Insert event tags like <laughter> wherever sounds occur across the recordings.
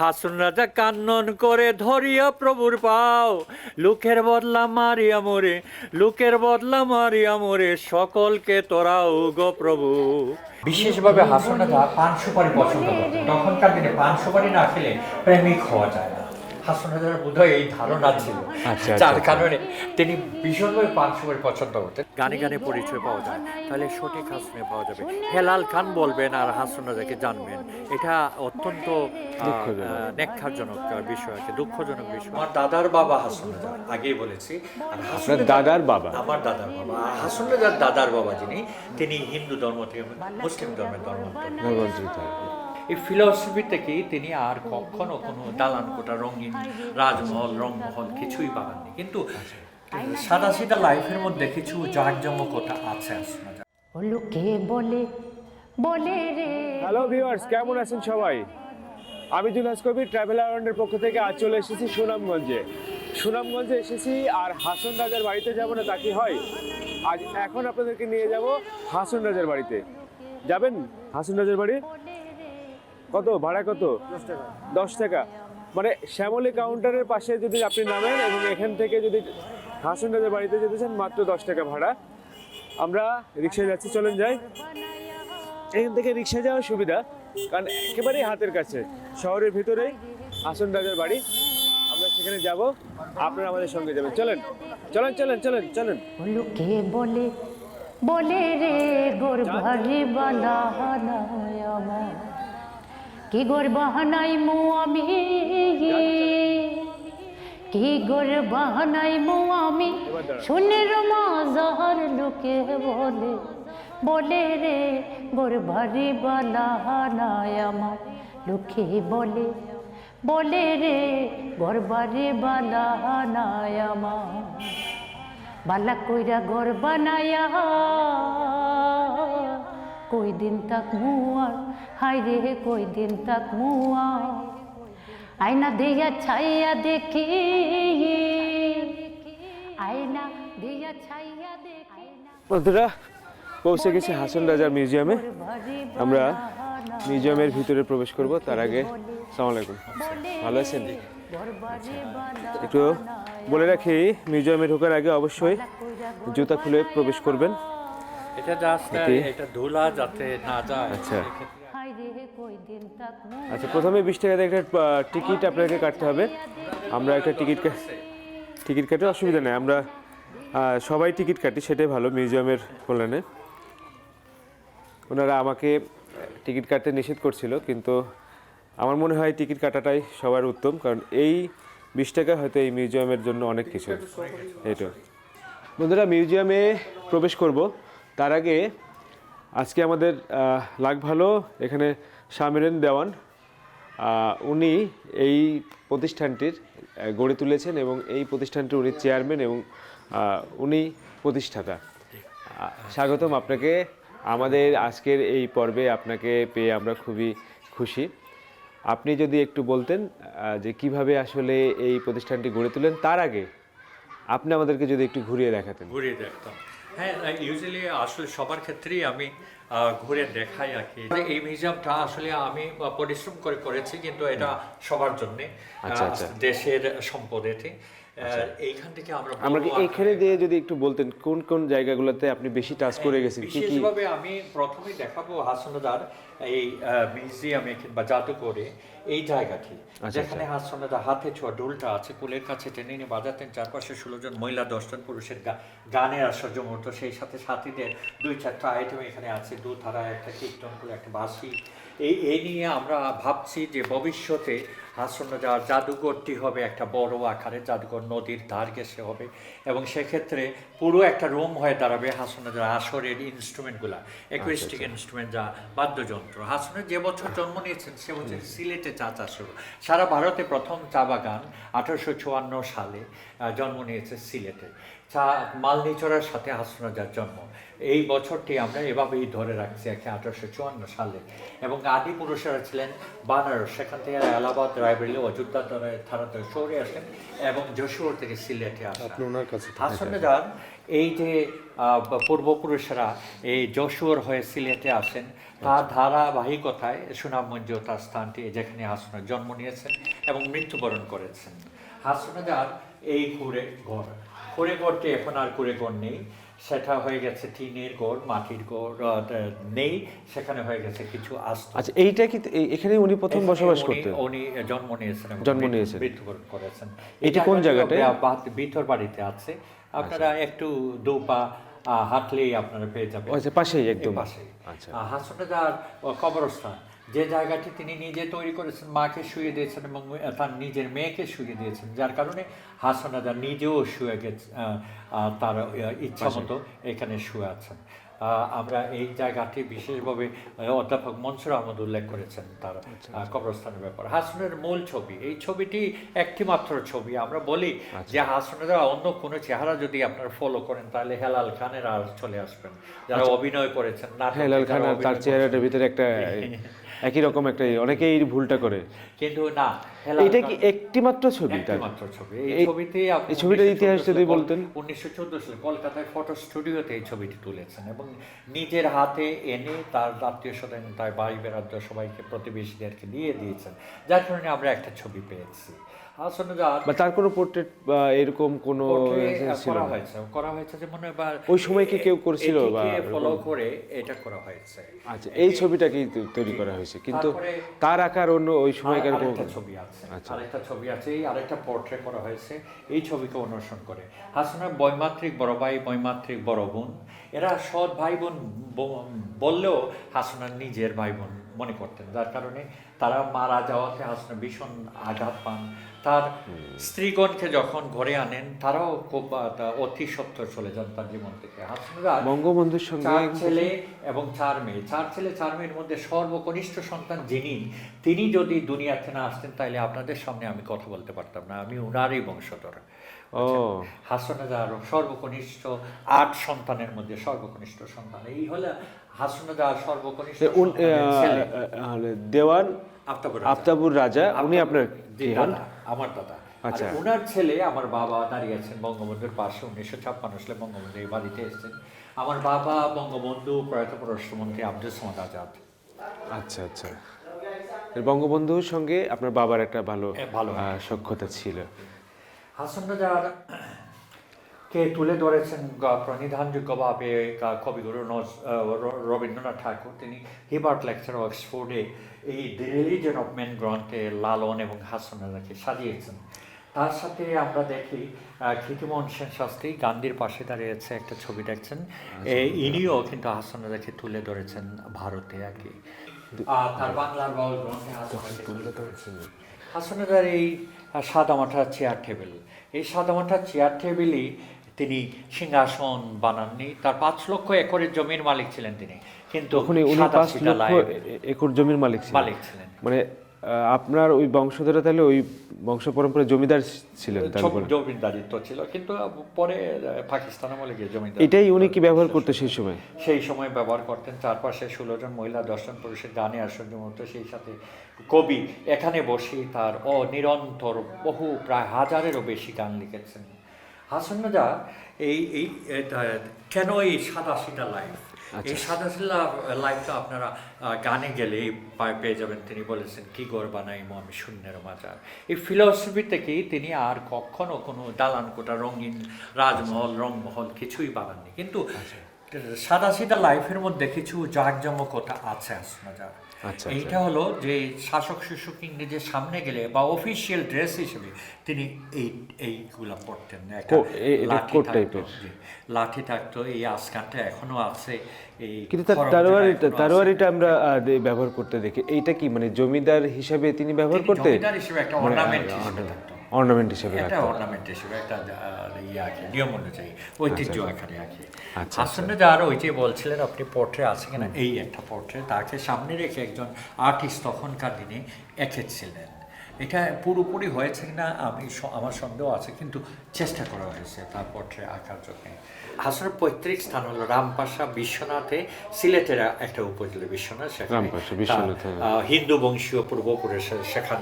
হাসুন রাজা কান্নন করে ধরিয়া প্রভুর পাও। লোকের বদলা মারিয়া মোরে, লোকের বদলা মারিয়া মোরে, সকলকে তোরাও গো প্রভু। বিশেষভাবে হাসুন রাজা পান সুপারি পছন্দ করতেন তখনকার দিনে পান সুপারি না খেলে প্রেমিক হওয়া যায় না। হাসন রাজার বোধহয় এই ধারণা ছিল। আচ্ছা, যার আচ্ছা। কারণে তিনি ভীষণভাবে পান সুপারি পছন্দ করতেন। গানে গানে পরিচয় পাওয়া যায়। তাহলে সঠিক হাসনে পাওয়া যাবে। হেলাল খান বলবেন আর হাসন রাজাকে জানবেন। এটা অত্যন্ত নেক্ষারজনক বিষয় আছে দুঃখজনক বিষয়। আমার দাদার বাবা হাসন রাজা আগেই বলেছি। আপনার দাদার বাবা? আমার দাদার বাবা। আর হাসন দাদার বাবা যিনি তিনি হিন্দু ধর্ম থেকে মুসলিম ধর্মের ধর্মান্তর এই ফিলসফি থেকেই তিনি আর কখনো কোনো দালান কোটা রঙিন রাজমহল রংমহল কিছুই পাবেননি। কিন্তু সাদা সিধা লাইফের মধ্যে কিছু জাঁকজমকতা আছে আসলে লোকে বলে বলে রে। হ্যালো ভিউয়ার্স কেমন আছেন সবাই? আমি জুনাস কবির ট্রাভেল আরাউন্ডের পক্ষ থেকে আজ চলে এসেছি সুনামগঞ্জে। সুনামগঞ্জে এসেছি আর হাসন রাজার বাড়িতে যাব না তা কি হয়? আজ এখন আপনাদেরকে নিয়ে যাব হাসন রাজার বাড়িতে। যাবেন হাসন রাজার বাড়ি? কত? ভাড়া কত? দশ টাকা। মানে শ্যামলী কাউন্টারের পাশে যদি আপনি নামেন এবং এখান থেকে যদি হাসনরাজার বাড়িতে যেতে চান মাত্র দশ টাকা ভাড়া। আমরা রিক্সায় যাচ্ছি চলেন যাই। এখান থেকে রিক্সা যাওয়ার সুবিধা কারণ একেবারেই হাতের কাছে। শহরের ভিতরেই হাসন রাজার বাড়ি। আমরা সেখানে যাব আপনারা আমাদের সঙ্গে যাবেন। চলেন চলেন চলেন চলেন চলেন। লোকে বলে বলে রে গোর ভারি বালা হানায় আমার কি গোর মু আমি? কি গোর বাহানাই মু আমি? শুনের মাজার লোকে বলে বলে রে গোর ভারি বালা আমার। লোকে বলে বলে রে গোর বাড়ি বালা হানায় আমার। বালা কইরা ঘর বানায়া কই দিন তাক মুয়ার? হাই রে কই দিন তাক মুয়া আয়না দিয়া ছাইয়া দেখি। আয়না দিয়া ছাইয়া দেখি। বন্ধুরা, পৌঁছে গেছি হাসন রাজার মিউজিয়ামে। আমরা মিউজিয়ামের ভিতরে প্রবেশ করব, তার আগে সালাম আলাইকুম। ভালো আছেন? একটু বলে রাখি, মিউজিয়ামে ঢোকার আগে অবশ্যই জুতা খুলে প্রবেশ করবেন। এটা জাস্ট এটা? ধুলা যাতে না যায়। আচ্ছা। আচ্ছা প্রথমে বিশ টাকা দিয়ে একটা টিকিট আপনাকে কাটতে হবে। আমরা একটা টিকিট টিকিট কাটে অসুবিধা নেই। আমরা সবাই টিকিট কাটি সেটাই ভালো মিউজিয়ামের কল্যাণে। ওনারা আমাকে টিকিট কাটতে নিষেধ করছিল কিন্তু আমার মনে হয় টিকিট কাটাটাই সবার উত্তম কারণ এই বিশ টাকা হয়তো এই মিউজিয়ামের জন্য অনেক কিছু। এটা বন্ধুরা মিউজিয়ামে প্রবেশ করব। তার আগে আজকে আমাদের লাগ ভালো, এখানে সামিরেন দেওয়ান। উনি এই প্রতিষ্ঠানটির গড়ে তুলেছেন এবং এই প্রতিষ্ঠানটির উনি চেয়ারম্যান এবং উনি প্রতিষ্ঠাতা। স্বাগতম আপনাকে। আমাদের আজকের এই পর্বে আপনাকে পেয়ে আমরা খুবই খুশি। আপনি যদি একটু বলতেন যে কীভাবে আসলে এই প্রতিষ্ঠানটি গড়ে তুলেন, তার আগে আপনি আমাদেরকে যদি একটু ঘুরিয়ে দেখাতেন। ঘুরিয়ে দেখতাম। হ্যাঁ ইউজুয়ালি আসলে সবার ক্ষেত্রেই আমি ঘুরে দেখাই আর কি। এই আসলে আমি পরিশ্রম করে করেছি কিন্তু এটা সবার জন্য আচ্ছা, আচ্ছা। দেশের সম্পদ এটি আহ, এইখান থেকে আমরা আমরা দিয়ে যদি একটু বলতেন কোন কোন জায়গাগুলোতে আপনি বেশি টাচ করে গেছেন? কি কি? আমি প্রথমে দেখাবো হাসনাদার এই মিউজিয়ামে কিংবা জাদুঘরে। এই জায়গাটি আচ্ছা, যেখানে হাসনাদার হাতে ছোঁয়া ডোলটা আছে কুলের কাছে টেনে নিয়ে বাজাতেন চারপাশে ষোলো জন মহিলা দশজন পুরুষের গানের আশ্চর্য মুহূর্ত। সেই সাথে সাথীদের দুই চারটা আইটেম এখানে আছে দু ধারা একটা কীর্তন করে একটা বাঁশি। এই এই নিয়ে আমরা ভাবছি যে ভবিষ্যতে হাসনাদার জাদুঘরটি হবে একটা বড় আকারের জাদুঘর নদীর ধার গেছে হবে এবং সেক্ষেত্রে পুরো একটা রুম হয়ে দাঁড়াবে হাসনাদার আসরের ইনস্ট্রুমেন্টগুলা একুইস্টিক ইনস্ট্রুমেন্ট যা বাদ্যযন্ত্র। হাসনের যে বছর জন্ম নিয়েছেন সে বছর সিলেটে চা চাষ শুরু। সারা ভারতে প্রথম চা বাগান আঠারোশো চুয়ান্ন সালে জন্ম নিয়েছে সিলেটে। চা মালনিচড়ার সাথে হাসনাজার জন্ম। এই বছরটি আমরা এভাবেই ধরে রাখছি একে আঠারোশো চুয়ান্ন সালে। এবং আদি পুরুষেরা ছিলেন বানারস। সেখান থেকে এলাহাবাদ রায়বেরিলি অযোধ্যা থানাতে সরে আসেন এবং যশোর থেকে সিলেটে আসেন। হাসনাজার এই যে পূর্বপুরুষেরা এই যশোর হয়ে সিলেটে আসেন তার ধারাবাহিকতায় সুনামগঞ্জ তার স্থানটি যেখানে হাসনা জন্ম নিয়েছেন এবং মৃত্যুবরণ করেছেন। হাসনাজার এই কুড়ে ঘর কুড়ে ঘরটি এখন আর কুড়ে ঘর নেই। সেটা হয়ে গেছে টিনের ঘর মাটির ঘর নেই। সেখানে হয়ে গেছে কিছু আস্ত। আচ্ছা এইটা কি এখানে উনি প্রথম বসবাস করতেন? উনি জন্ম নিয়েছেন জন্ম নিয়েছেন। মৃত্যুবরণ করেছেন। এটা কোন জায়গাটায়? ভিতর বাড়িতে আছে। আপনারা একটু দোপা হাঁটলেই আপনারা পেয়ে যাবেন। আচ্ছা পাশেই একদম। পাশে পাশেই। আচ্ছা। হাসনাদার কবরস্থান। যে জায়গাটি তিনি নিজে তৈরি করেছেন মাকে শুয়ে দিয়েছেন এবং তার নিজের মেয়েকে শুয়ে দিয়েছেন যার কারণে হাসনাদা নিজেও শুয়ে গেছে তার ইচ্ছা মতো এখানে শুয়ে আছেন। আমরা এই জায়গাটি বিশেষভাবে অধ্যাপক মনসুর আহমদ উল্লেখ করেছেন তার আচ্ছা, কবরস্থানের ব্যাপার। হাসনের মূল ছবি এই ছবিটি একটি মাত্র ছবি। আমরা বলি আচ্ছা। যে হাসনের অন্য কোনো চেহারা যদি আপনারা ফলো করেন তাহলে হেলাল খানের আর চলে আসবেন। যারা অভিনয় করেছেন না হেলাল খান আর তার চেহারাটার ভিতরে একটা <laughs> একই রকম একটা অনেকেই ভুলটা করে। কিন্তু না এটা কি একটি মাত্র ছবি তার? একটিমাত্র ছবি। এই ছবিতে এই ছবিটার ইতিহাস যদি বলতেন। উনিশশো চোদ্দ সালে কলকাতায় ফটো স্টুডিওতে এই ছবিটি তুলেছেন এবং নিজের হাতে এনে তার আত্মীয় স্বজন তার ভাই বেড়াদ্দ সবাইকে প্রতিবেশীদেরকে দিয়ে দিয়েছেন। যার কারণে আমরা একটা ছবি পেয়েছি। আসলে বা তার কোনো পোর্ট্রেট বা এরকম কোনো ছিল করা হয়েছে। করা হয়েছে যে মনে হয় বা ওই সময় কি কেউ করেছিল বা ফলো করে এটা করা হয়েছে। আচ্ছা এই ছবিটা কি তৈরি করা হয়েছে। কিন্তু তার আকার অন্য ওই সময়কার ছবি আছে। আরেকটা ছবি আছে এই আরেকটা পোর্ট্রে করা হয়েছে এই ছবিকে অনুসরণ করে। হাসনার বৈমাত্রিক বড় ভাই বৈমাত্রিক বড় বোন। এরা সৎ ভাই বোন বললেও হাসনার নিজের ভাই বোন। মনে করতেন। যার কারণে তারা মারা যাওয়াতে হাসনা ভীষণ আঘাত পান। তার স্ত্রীগণকে যখন ঘরে আনেন তারাও খুব অতি সত্তর চলে যান তার জীবন থেকে। হাসনারা বঙ্গবন্ধুর সঙ্গে চার ছেলে এবং চার মেয়ে। চার ছেলে চার মেয়ের মধ্যে সর্বকনিষ্ঠ সন্তান যিনি তিনি যদি দুনিয়াতে না আসতেন তাহলে আপনাদের সামনে আমি কথা বলতে পারতাম না। আমি উনারই বংশধর। ও। হাসনাদার সর্বকনিষ্ঠ আট সন্তানের মধ্যে সর্বকনিষ্ঠ সন্তান। এই হলো দেওয়ান আফতাবুর রাজা। উনি আপনার আমার দাদা। আচ্ছা। ওনার ছেলে আমার বাবা দাঁড়িয়ে আছেন বঙ্গবন্ধুর পাশে উনিশশো ছাপ্পান্ন সালে বঙ্গবন্ধু এই বাড়িতে এসেছেন। আমার বাবা বঙ্গবন্ধু প্রয়াত পররাষ্ট্রমন্ত্রী আব্দুল সামাদ আজাদ। আচ্ছা আচ্ছা। বঙ্গবন্ধুর সঙ্গে আপনার বাবার একটা ভালো ভালো। সখ্যতা ছিল। হাসান রাজার কে তুলে ধরেছেন গ- প্রণিধানযোগ্যভাবে কা- কবিগুরু নজ- রবীন্দ্রনাথ ঠাকুর। তিনি হিবার্ট লেকচার অক্সফোর্ডে এই দি রিলিজন অফ মেন গ্রন্থে লালন এবং হাসান রাজাকে সাজিয়েছেন। তার সাথে আমরা দেখি আহ, সেন শাস্ত্রী গান্ধীর পাশে দাঁড়িয়েছে একটা ছবি দেখছেন। ইনিও কিন্তু হাসান রাজাকে তুলে ধরেছেন ভারতে আর কি। আর তার বাংলার বাউল গ্রন্থে তুলে ধরেছেন। হাসনাদার এই সাদামাঠা চেয়ার টেবিল। এই সাদামাঠা চেয়ার টেবিলই তিনি সিংহাসন বানাননি। তার পাঁচ লক্ষ একরের জমির মালিক ছিলেন তিনি। কিন্তু একর জমির মালিক মালিক ছিলেন। মানে আপনার ওই বংশধরা তাহলে ওই বংশ পরম্পরায় জমিদার ছিলেন তারপরে জমিদারিত্ব ছিল কিন্তু পরে আহ, পাকিস্তান আমলে গিয়ে জমিদার। এটাই উনি কি ব্যবহার করতো সেই সময়? সেই সময় ব্যবহার করতেন। চারপাশে ষোলো জন মহিলা দশজন পুরুষের গানে আশ্চর্য মুহূর্ত সেই সাথে কবি। এখানে বসে তার অনিরন্তর বহু প্রায় হাজারেরও বেশি গান লিখেছেন। হাসান রাজা এই এই কেন এই সাদা সিধা লাইফ এই সাদা সিধা লাইফটা আপনারা গানে গেলেই পায় যাবেন। তিনি বলেছেন কি গড় বানাইমো আমি শূন্যের মাজার? এই ফিলসফি থেকেই তিনি আর কখনো কোনো দালান কোটা রঙিন রাজমহল রংমহল কিছুই বানাননি। কিন্তু সাদা সিধা লাইফের মধ্যে কিছু জাঁকজমকতা আছে আচ্ছা, এইটা হলো যে শাসক শিশুক ইংরেজের সামনে গেলে বা অফিসিয়াল ড্রেস হিসেবে তিনি এই এইগুলা পরতেন একটা লাঠি থাকতো, লাঠি থাকতো এই আজকানটা এখনও আছে এই কিন্তু তার তারোয়ারিটা আমরা ব্যবহার করতে দেখি। এইটা কি মানে জমিদার হিসাবে তিনি ব্যবহার করতেন? করতে জমিদার হিসেবে একটা অর্নামেন্ট হিসেবে থাকতো। অর্নামেন্ট হিসেবে একটা। অর্নামেন্ট হিসেবে একটা ইয়ে আছে নিয়ম অনুযায়ী ঐতিহ্য এখানে আছে। আচ্ছা, হাসানে যার ওই যে বলছিলেন আপনি পোর্ট্রে আছে কিনা? এই একটা পোর্ট্রে তাকে সামনে রেখে একজন আর্টিস্ট তখনকার দিনে এঁকেছিলেন। এটা পুরোপুরি হয়েছে কিনা আমি আমার সন্দেহ আছে কিন্তু চেষ্টা করা হয়েছে তার পোর্ট্রে আঁকার জন্য। হাসনের পৈতৃক স্থান হলো রামপাশা বিশ্বনাথে সিলেটের একটা উপজেলা বিশ্বনাথ সেখানে হিন্দু বংশীয় পূর্বপুরুষ সেখান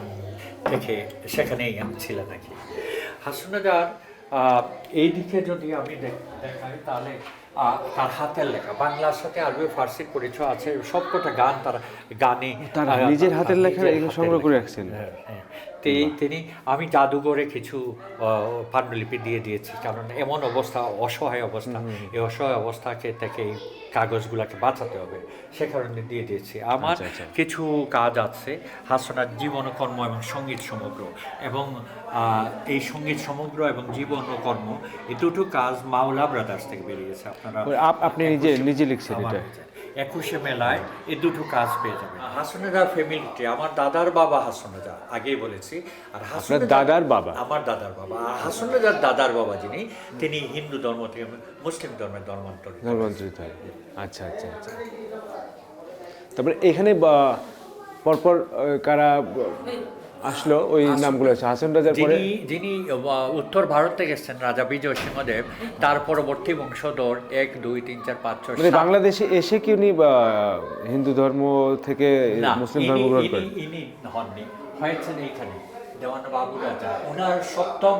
থেকে সেখানেই আমি ছিলেন নাকি হাসনাদার এই দিকে যদি আমি দেখাই তাহলে আহ, তার হাতের লেখা বাংলার সাথে আরবি ফার্সির পরিচয় আছে সবকটা গান তার গানে তার নিজের হাতের লেখা সংগ্রহ করে। রাখছেন? হ্যাঁ, হ্যাঁ। তো এই- তিনি আমি জাদুঘরে কিছু পাণ্ডুলিপি দিয়ে দিয়েছি। কারণ এমন অবস্থা অসহায় অবস্থা। এই অসহায় অবস্থাকে থেকে এই কাগজগুলোকে বাঁচাতে হবে। সে কারণে দিয়ে দিয়েছি। আমার আচ্ছা, আচ্ছা। কিছু কাজ আছে হাসনার জীবন কর্ম এবং সংগীত সমগ্র। এবং এই সংগীত সমগ্র এবং জীবন ও কর্ম এই দুটো কাজ মাওলা ব্রাদার্স থেকে বেরিয়েছে। আপনারা আপনি নিজে নিজে লিখছেন এটা। একুশে মেলায় এই দুটো কাজ পেয়ে যাবেন। হাসনেদা ফ্যামিলিতে আমার দাদার বাবা হাসনেদা আগেই বলেছি। আর হাসনেদার দাদার বাবা? আমার দাদার বাবা। আর হাসনেদার দাদার বাবা যিনি তিনি হিন্দু ধর্ম থেকে মুসলিম ধর্মের ধর্মান্তরিত। ধর্মান্তরিত হয়। আচ্ছা আচ্ছা আচ্ছা। তারপরে এখানে বা- পরপর কারা আসলো ওই নামগুলো আছে। হাসান রাজার পরে যিনি উত্তর ভারত থেকে এসেছেন রাজা বিজয় সিংহদেব তার পরবর্তী বংশধর এক দুই তিন চার পাঁচ ছয় মানে বাংলাদেশে এসে কি উনি হিন্দু ধর্ম থেকে মুসলিম ধর্ম গ্রহণ করেন? ইনি হননি হয়েছেন এইখানে দেওয়ান বাবু রাজা। ওনার সপ্তম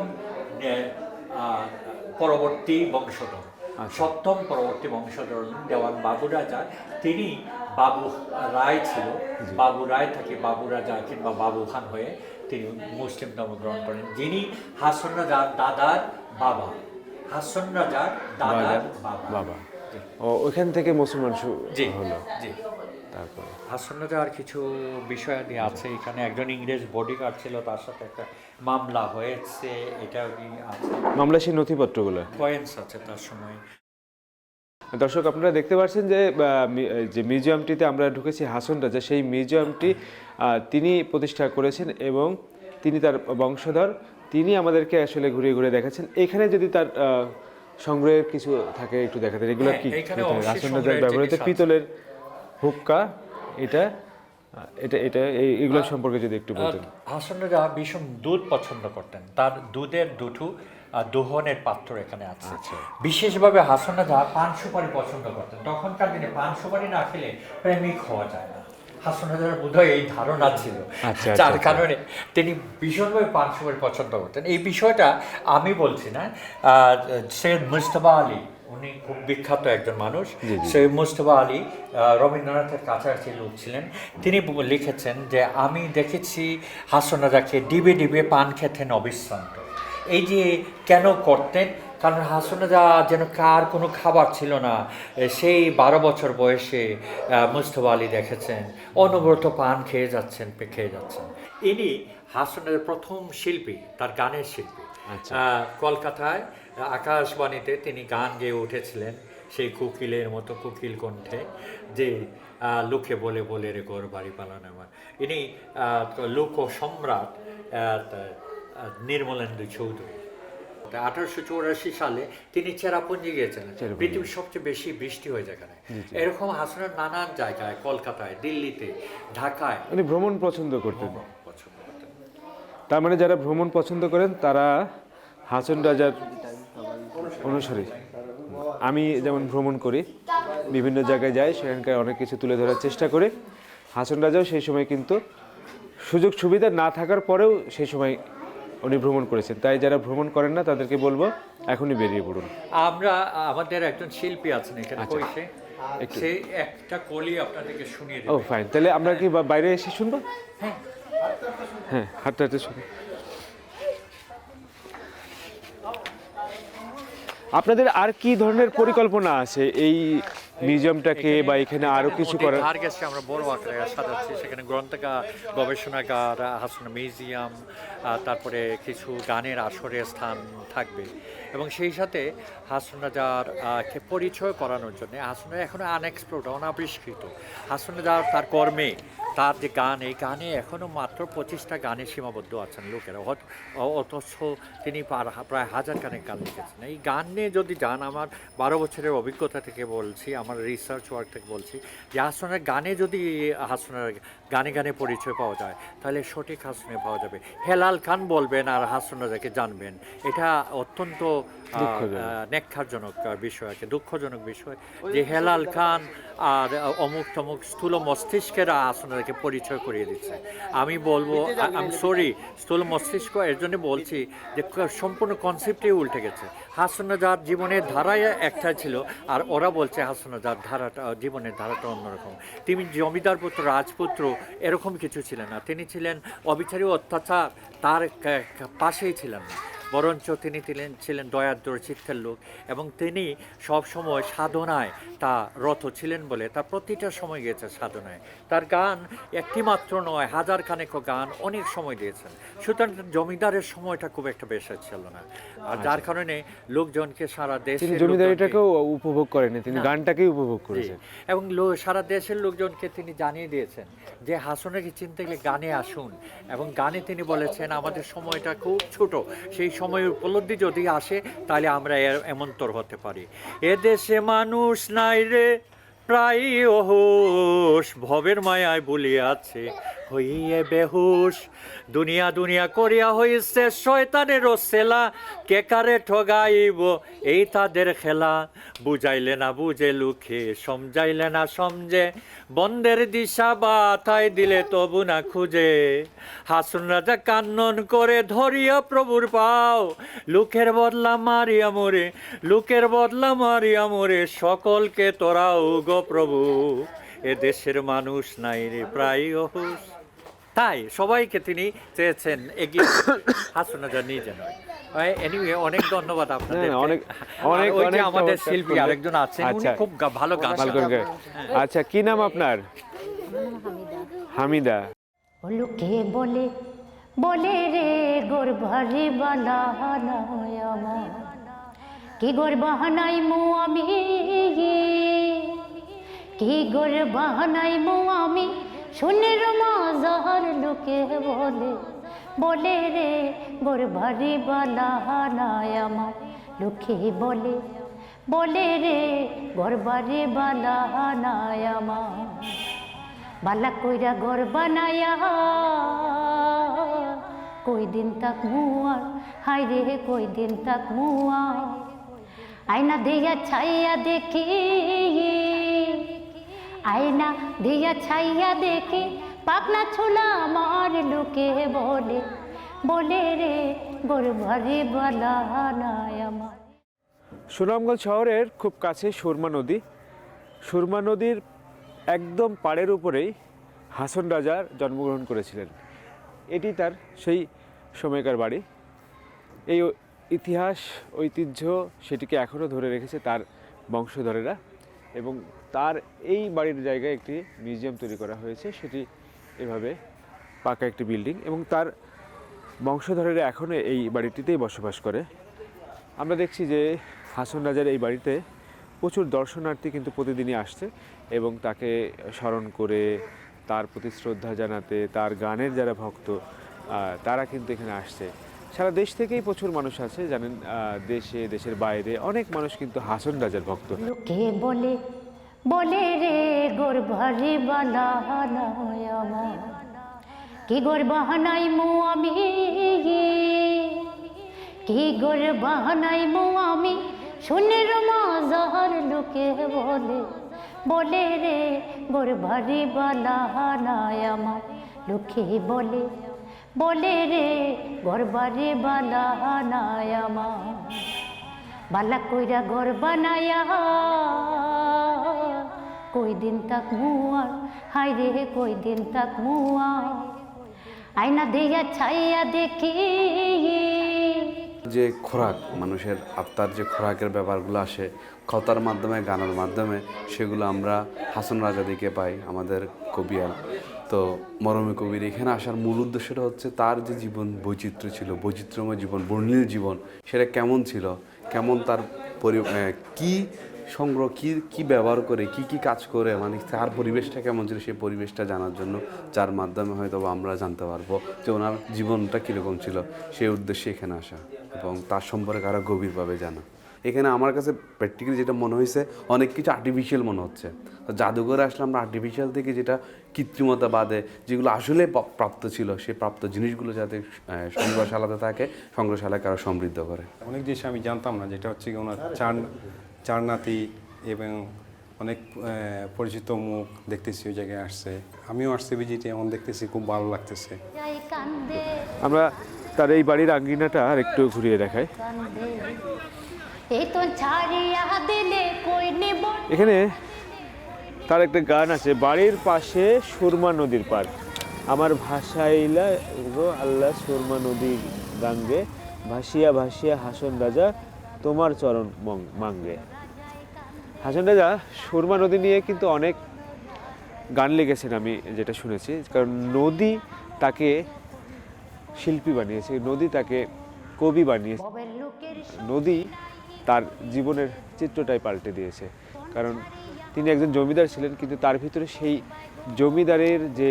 পরবর্তী বংশধর। সপ্তম পরবর্তী বংশধর দেওয়ান বাবু রাজা তিনি বাবু রায় ছিল। বাবু রায় থেকে বাবু রাজা কিংবা বাবু খান হয়ে তিনি মুসলিম ধর্ম গ্রহণ করেন। যিনি হাসন রাজার দাদার বাবা। হাসন রাজার দাদার বাবা। বাবা। ও ওইখান থেকে মুসলমান হলো। জি। তারপরে? হাসনাতে আর কিছু বিষয়াদি আছে এখানে। একজন ইংরেজ বডিগার্ড ছিল তার সাথে একটা মামলা হয়েছে এটা মামলা সেই নথিপত্রগুলো। কয়েন্স আছে তার সময়। দর্শক আপনারা দেখতে পাচ্ছেন যে যে মিউজিয়ামটিতে আমরা ঢুকেছি হাসন রাজা সেই মিউজিয়ামটি তিনি প্রতিষ্ঠা করেছেন এবং তিনি তার বংশধর। তিনি আমাদেরকে আসলে ঘুরে ঘুরে দেখাচ্ছেন। এখানে যদি তার সংগ্রহের কিছু থাকে একটু দেখাতেন। এগুলো হ্যাঁ, কি? হাসন রাজার ব্যবহৃত পিতলের হুক্কা এটা এটা এটা এই- এগুলো সম্পর্কে যদি একটু বলতেন। হাসনারা ভীষণ দুধ পছন্দ করতেন। তার দুধের দুটো দোহনের পাত্র এখানে আছে। আচ্ছা। বিশেষভাবে হাসনাদা পান সুপারি পছন্দ করতেন। তখনকার দিনে পান সুপারি না খেলে প্রেমিক হওয়া যায় না। হাসনাদার বোধহয় এই ধারণা ছিল। আচ্ছা, যার আচ্ছা। কারণে তিনি ভীষণভাবে পান সুপারি পছন্দ করতেন। এই বিষয়টা আমি বলছি না আহ, সৈয়দ মুস্তফা আলী উনি খুব বিখ্যাত একজন মানুষ। সৈয়দ মুস্তফা আলী রবীন্দ্রনাথের কাছাকাছি লোক ছিলেন। তিনি লিখেছেন যে আমি দেখেছি হাসনাদাকে ডিবে ডিবে পান খেতেন অবিশ্রান্ত। এই যে কেন করতেন? কারণ হাসনাদা যেন কার কোনো খাবার ছিল না। সেই বারো বছর বয়সে মুস্তফা আলী দেখেছেন অনবরত পান খেয়ে যাচ্ছেন খেয়ে যাচ্ছেন। ইনি হাসনাদের প্রথম শিল্পী তার গানের শিল্পী। আচ্ছা। কলকাতায় আকাশবাণীতে তিনি গান গেয়ে উঠেছিলেন সেই কোকিলের মতো কোকিল কণ্ঠে যে লোকে বলে বলে রে গোর বাড়ি পালান আমার। ইনি লোক সম্রাট নির্মলেন্দু চৌধুরী। আঠারোশো চৌরাশি সালে তিনি চেরাপুঞ্জি গিয়েছিলেন। পৃথিবীর সবচেয়ে বেশি বৃষ্টি হয় যেখানে এরকম হাসনের নানান জায়গায় কলকাতায় দিল্লিতে ঢাকায়। উনি ভ্রমণ পছন্দ করতেন। পছন্দ করতেন। তার মানে যারা ভ্রমণ পছন্দ করেন তারা হাসন রাজার অনুসারী। আমি যেমন ভ্রমণ করি বিভিন্ন জায়গায় যাই সেখানকার অনেক কিছু তুলে ধরার চেষ্টা করি। হাসন রাজাও সেই সময় কিন্তু সুযোগ সুবিধা না থাকার পরেও সেই সময় উনি ভ্রমণ করেছেন। তাই যারা ভ্রমণ করেন না তাদেরকে বলব এখনই বেরিয়ে পড়ুন। আমরা আমাদের একজন শিল্পী আছেন এখানে আচ্ছা। সে? একটা। কলি আপনাদেরকে শুনিয়ে ও ফাইন তাহলে আমরা কি বাইরে এসে শুনব? হ্যাঁ। হ্যাঁ হাঁটতে হাঁটতে শুনি আপনাদের আর কি ধরনের পরিকল্পনা আছে এই মিউজিয়ামটাকে বা এখানে আরও কিছু করার? ধার গেছে আমরা বড় আকারে সাজাচ্ছি। সেখানে গ্রন্থাগার গবেষণাগার হাসন মিউজিয়াম তারপরে কিছু গানের আসরের স্থান থাকবে। এবং সেই সাথে হাসন রাজার কে পরিচয় করানোর জন্য হাসন রাজা এখনও আনএক্সপ্লোর্ড অনাবিষ্কৃত। হাসন রাজা তার কর্মে তার যে গান, এই গানে এখনও মাত্র পঁচিশটা গানে সীমাবদ্ধ আছেন লোকেরা। অথচ তিনি প্রায় হাজার গানের গান লিখেছেন। এই গান নিয়ে যদি যান, আমার বারো বছরের অভিজ্ঞতা থেকে বলছি, আমার রিসার্চ ওয়ার্ক থেকে বলছি, যে হাসনের গানে যদি হাসনের গানে গানে পরিচয় পাওয়া যায়। তাহলে সঠিক হাসনে পাওয়া যাবে। হেলাল খান বলবেন আর হাসনাজাকে জানবেন। এটা অত্যন্ত নেক্ষারজনক বিষয় আছে দুঃখজনক বিষয়। যে হেলাল খান আর অমুক তমুক স্থূল মস্তিষ্কেরা আসনাকে পরিচয় করিয়ে দিচ্ছে। আমি বলব আমি সরি স্থূল মস্তিষ্ক এর জন্য বলছি যে সম্পূর্ণ কনসেপ্টই উল্টে গেছে। হাসনাজার জীবনের ধারায় একটা ছিল, আর ওরা বলছে হাসনাজার ধারাটা জীবনের ধারাটা অন্যরকম। তিনি জমিদার পুত্র, রাজপুত্র, এরকম কিছু ছিলেন না। তিনি ছিলেন অবিচারী অত্যাচার, তার পাশেই ছিলেন না। বরঞ্চ তিনি ছিলেন ছিলেন দয়াদ্র চিত্তের লোক, এবং তিনি সব সময় সাধনায় তা রত ছিলেন বলে তার প্রতিটা সময় গিয়েছে সাধনায়। তার গান একটিমাত্র নয়, হাজার খানেক গান অনেক সময় দিয়েছেন। সুতরাং জমিদারের সময়টা খুব একটা বেশি ছিল না। আর যার কারণে লোকজনকে সারা তিনি দেশে জমিদারিটাকেও উপভোগ করেনি তিনি গানটাকেই উপভোগ করেছেন। এবং সারা দেশের লোকজনকে তিনি জানিয়ে দিয়েছেন যে হাসনাকে চিনতে গেলে গানে আসুন। এবং গানে তিনি বলেছেন আমাদের সময়টা খুব ছোট সেই সময়ের উপলব্ধি যদি আসে তাহলে আমরা এমনতর হতে পারি। এদেশে মানুষ নাই রে প্রায় ওহুস ভবের মায়ায় বলিয়াছে। হইয়ে বেহুশ। দুনিয়া দুনিয়া করিয়া হইছে শয়তানের সেলা কে কারে ঠগাইব? এই তাদের খেলা। বুঝাইলে না বুঝে লুখে, সমঝাইলে না সমঝে। বন্দের দিশা বাতাই দিলে তবু না খুঁজে। হাসুন রাজা কান্নন করে ধরিয়া প্রভুর পাও। লুকের বদলা মারিয়া মোরে লুকের বদলা মারিয়া মোরে। সকলকে তোরাও গো প্রভু। এ দেশের মানুষ নাই রে প্রায় অহুস তাই সবাইকে তিনি চেয়েছেন এগিয়ে হাসুন রাজা নিজে নয় এনিওয়ে অনেক ধন্যবাদ আপনাদের অনেক- অনেক অনেক- আমাদের শিল্পী আরেকজন আছেন উনি আচ্ছা। খুব ভালো গান। গায়। আচ্ছা কি নাম আপনার? হামিদা। ও লোকে বলে বলে রে গোর ভারি বালা নয় আমার। কি গোর বাহানাই মু আমি? কি গোর বাহানাই মু আমি? শুনের মাজার লোকে বলে? বলে রে গোর ভারি বালা নয় আমার লোকে বলে। বলে রে গোর ভারি বালা নয় আমার। বালা কইরা ঘর বানায়া কই দিন তাক মুয়া হাই রে কই দিন তাক মুয়া। আয়না দিয়া ছাইয়া দেখি, আয়না দিয়া ছাইয়া দেখি পাকনা ছোলা আমার লোকে বলে বলে রে গোর ভারি বালা নাই আমার। সুনামগঞ্জ শহরের খুব কাছে সুরমা নদী। সুরমা নদীর একদম পাড়ের উপরেই হাসন রাজার জন্মগ্রহণ করেছিলেন। এটি তার সেই সময়কার বাড়ি। এই ইতিহাস, ঐতিহ্য সেটিকে এখনও ধরে রেখেছে তার বংশধরেরা এবং তার এই বাড়ির জায়গায় একটি মিউজিয়াম তৈরি করা হয়েছে। সেটি এভাবে পাকা একটি বিল্ডিং এবং তার বংশধরেরা এখনও এই বাড়িটিতেই বসবাস করে। আমরা দেখছি যে হাসন রাজার এই বাড়িতে প্রচুর দর্শনার্থী কিন্তু প্রতিদিনই আসছে এবং তাকে স্মরণ করে, তার প্রতি শ্রদ্ধা জানাতে, তার গানের যারা ভক্ত তারা কিন্তু এখানে আসছে। সারা দেশ থেকেই প্রচুর মানুষ আছে, জানেন দেশে, দেশের বাইরে অনেক মানুষ কিন্তু হাসন রাজার ভক্ত। লোকে বলে বলে রে, গোর ভারি আমার। কি গোর বাহানাই মু আমি? কি গোর বাহানাই মু আমি? শুনের মাজার লোকে বলে। বলে রে, গোর ভারি আমার। লোকে বলে বলে রে, গোর বালা আমার। বালা কইরা ঘর বানায়া কই দিন তাক মুয়া হাই রে কই দিন তাক মুয়া আয়না দিয়া ছাইয়া দেখি। যে খোরাক, মানুষের আত্মার যে খোরাকের ব্যাপারগুলো আসে কথার মাধ্যমে, গানের মাধ্যমে, সেগুলো আমরা হাসন রাজা দিকে পাই, আমাদের কবিয়াল। তো মরমী কবির এখানে আসার মূল উদ্দেশ্যটা হচ্ছে তার যে জীবন বৈচিত্র্য ছিল, বৈচিত্র্যময় জীবন বর্ণীয় জীবন, সেটা কেমন ছিল? কেমন তার পরি কি সংগ্রহ, কি কি ব্যবহার করে, কি কি কাজ করে মানে তার পরিবেশটা কেমন ছিল, সেই পরিবেশটা জানার জন্য, যার মাধ্যমে হয়তো আমরা জানতে পারব যে ওনার জীবনটা কীরকম ছিল, সেই উদ্দেশ্যে এখানে আসা এবং তার সম্পর্কে আরও গভীরভাবে জানা। এখানে আমার কাছে প্র্যাকটিক্যালি যেটা মনে হয়েছে, অনেক কিছু আর্টিফিশিয়াল মনে হচ্ছে। জাদুঘরে আসলে আমরা আর্টিফিশিয়াল থেকে যেটা কৃত্রিমতা বাদে, যেগুলো আসলে প্রাপ্ত ছিল, সেই প্রাপ্ত জিনিসগুলো যাতে সংগ্রহশালাতে থাকে, সংগ্রহশালাকে আরও সমৃদ্ধ করে। অনেক জিনিস আমি জানতাম না, যেটা হচ্ছে কি ওনার চার চার নাতি এবং অনেক পরিচিত মুখ দেখতেছি ওই জায়গায় আসছে। আমিও আসছি ভিজিটে এখন দেখতেছি খুব ভালো লাগতেছে। আমরা তার এই বাড়ির আঙ্গিনাটা আর একটু ঘুরিয়ে দেখাই। এখানে তার একটা গান আছে বাড়ির পাশে সুরমা নদীর পার। আমার ভাষাইলা গো আল্লাহ সুরমা নদীর গাঙ্গে ভাসিয়া ভাসিয়া হাসন রাজা তোমার চরণ মাঙ্গে। হাসন রাজা, সুরমা নদী নিয়ে কিন্তু অনেক গান লিখেছেন আমি যেটা শুনেছি। কারণ নদী তাকে শিল্পী বানিয়েছে, নদী তাকে কবি বানিয়েছে। নদী তার জীবনের চিত্রটাই পাল্টে দিয়েছে। কারণ তিনি একজন জমিদার ছিলেন, কিন্তু তার ভিতরে সেই জমিদারের যে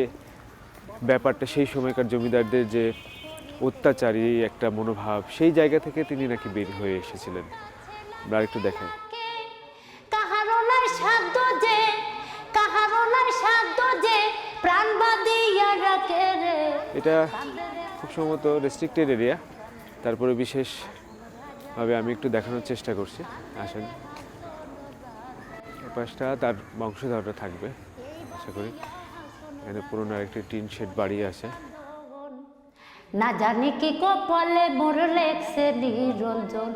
ব্যাপারটা, সেই সময়কার জমিদারদের যে অত্যাচারী, একটা মনোভাব, সেই জায়গা থেকে তিনি নাকি বের হয়ে এসেছিলেন। আমরা একটু দেখাই। এটা খুব সম্ভবত রেস্ট্রিক্টেড এরিয়া তারপরে বিশেষভাবে আমি একটু দেখানোর চেষ্টা করছি। আসেন। পাশটা তার বংশধররা থাকবে আশা করি। এখানে পুরোনো একটি টিন শেড বাড়ি আছে। না জানি কি কপালে মোর লেখছে নিরঞ্জন।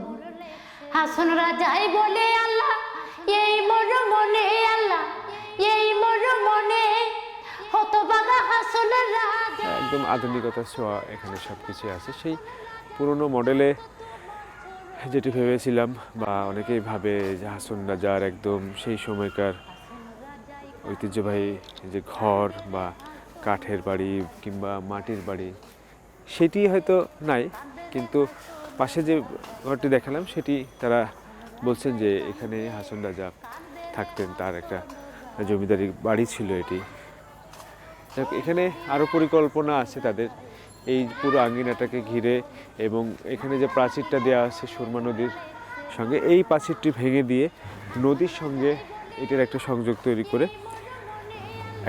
হাসন রাজাই বলে আল্লাহ এই মোর মনে আল্লাহ এই মোর মনে একদম আধুনিকতার ছোঁয়া এখানে সব কিছু আছে। সেই পুরনো মডেলে যেটি ভেবেছিলাম বা অনেকেই ভাবে যে হাসন রাজার একদম সেই সময়কার ঐতিহ্যবাহী যে ঘর বা কাঠের বাড়ি কিংবা মাটির বাড়ি, সেটি হয়তো নাই। কিন্তু পাশে যে ঘরটি দেখালাম, সেটি তারা বলছেন যে এখানে হাসন রাজা থাকতেন, তার একটা জমিদারি বাড়ি ছিল এটি। যাক, এখানে আরও পরিকল্পনা আছে তাদের। এই পুরো আঙ্গিনাটাকে ঘিরে এবং এখানে যে প্রাচীরটা দেওয়া আছে সুরমা নদীর সঙ্গে এই প্রাচীরটি ভেঙে দিয়ে নদীর সঙ্গে এটার একটা সংযোগ তৈরি করে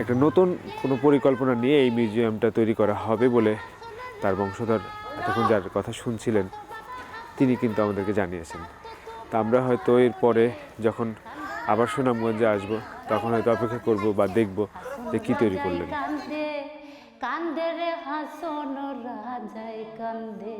একটা নতুন কোনো পরিকল্পনা নিয়ে এই মিউজিয়ামটা তৈরি করা হবে বলে তার বংশধর এতক্ষণ যার কথা শুনছিলেন তিনি কিন্তু আমাদেরকে জানিয়েছেন। তা আমরা হয়তো এর পরে যখন আবার সুনামগঞ্জে আসব তখন হয়তো অপেক্ষা করব বা দেখব যে কী তৈরি করলেন। কান্দে রে হাসন, রাজায় কান্দে।